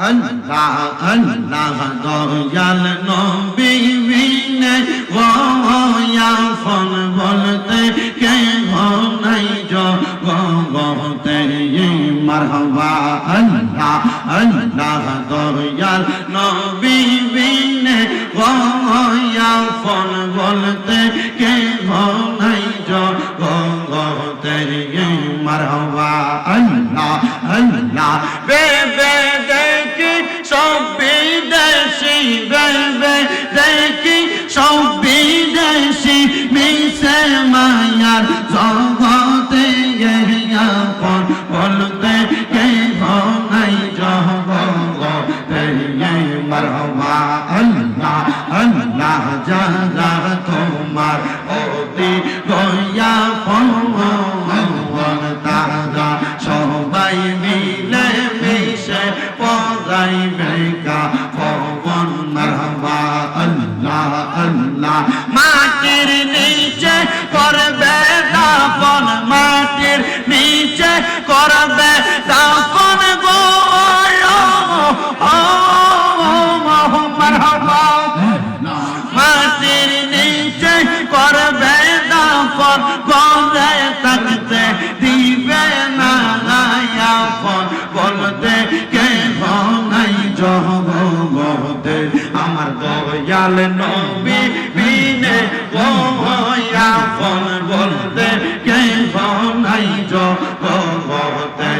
আল্লাহ আল্লাহ দয়াল নবী বিনে ফল বলতে কে নাই জগতে মারহাবা আল্লাহ আল্লাহ দয়াল নবী বিনে ফল বলতে কে নাই জগতে মারহাবা আল্লাহ আল্লাহ বেবে জগতে আপন বলতে কে নাই জগতে মারহবা আল্লাহ আল্লাহ যারা তোমার দয়াল নবী বিনে ও আপন বলতে কে নাই জগতে?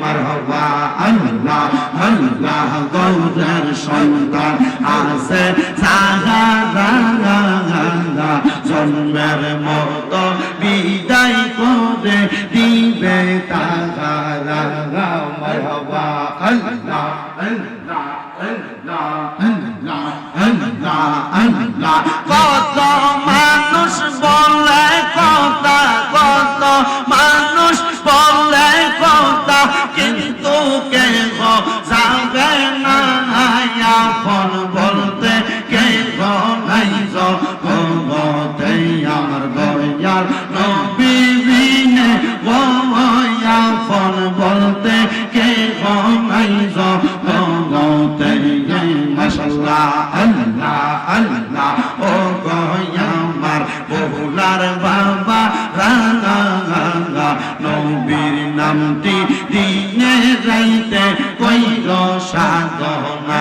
মারহবা আল্লাহ আল্লাহ গৌরের সন্তান আছে। সাহারা জন্মের মতো বিদায় করে দিবে তাহারা মারহবা আল্লাহ আল্লাহ কত মানুষ বলে কথা কত মানুষ বলে কথা কিন্তু কে যাবে না। আপন বলতে কে নাই জগতে, আমার দয়াল নবী বিনে ও আপন বলতে কে নাই জগতে। মাশাল্লাহ, আল্লাহ আল্লাহ। বহুলার বাবা রাঙা নবীর নামটি দিনে রাইতে কইর সাধনা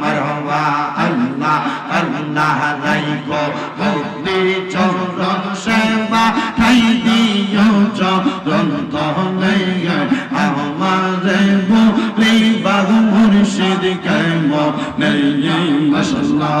মারবা আল্লাহ আল্লাহ রাইক ভক্তি চরণ সেবা ঠাই দিও চরণ তলে আমারে বলি বাবু মুর্শিদ কেম নেই মশাল্লাহ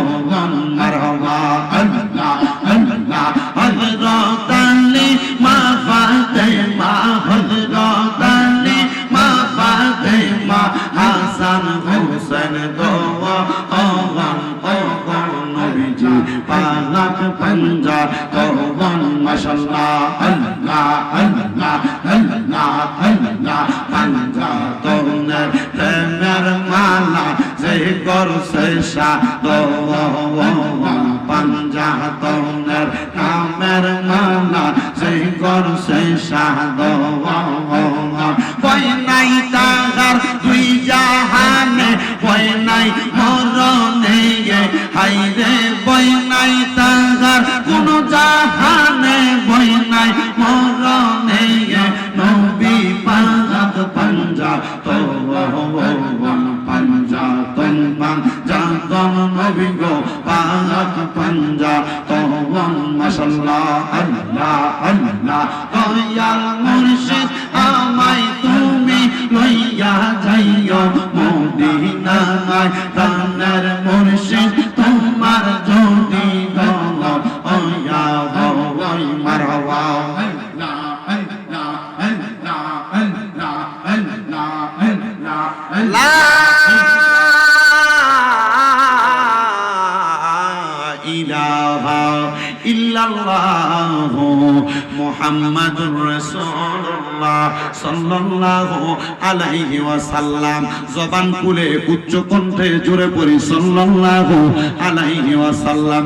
পাঞ্জা কওন আল্লাহ আল্লাহ আল্লাহ আল্লাহ আল্লাহ তোমার প্রেমের মালা যে করছে দোয়া পাঞ্জা তোমার কামের মালা যে করছে দোয়া জাহানে বই নাই, মরণে নবী পাঁচ পাঞ্জা তো পাঞ্জা তন পাঞ্জা তন নবী গো পাঁচ পাঞ্জা মুহাম্মাদুর রাসূলুল্লাহ সাল্লাল্লাহু আলাইহি ওয়াসাল্লাম। জবান খুলে উচ্চ কণ্ঠে জোরে পড়ি সাল্লাল্লাহু আলাইহি ওয়াসাল্লাম।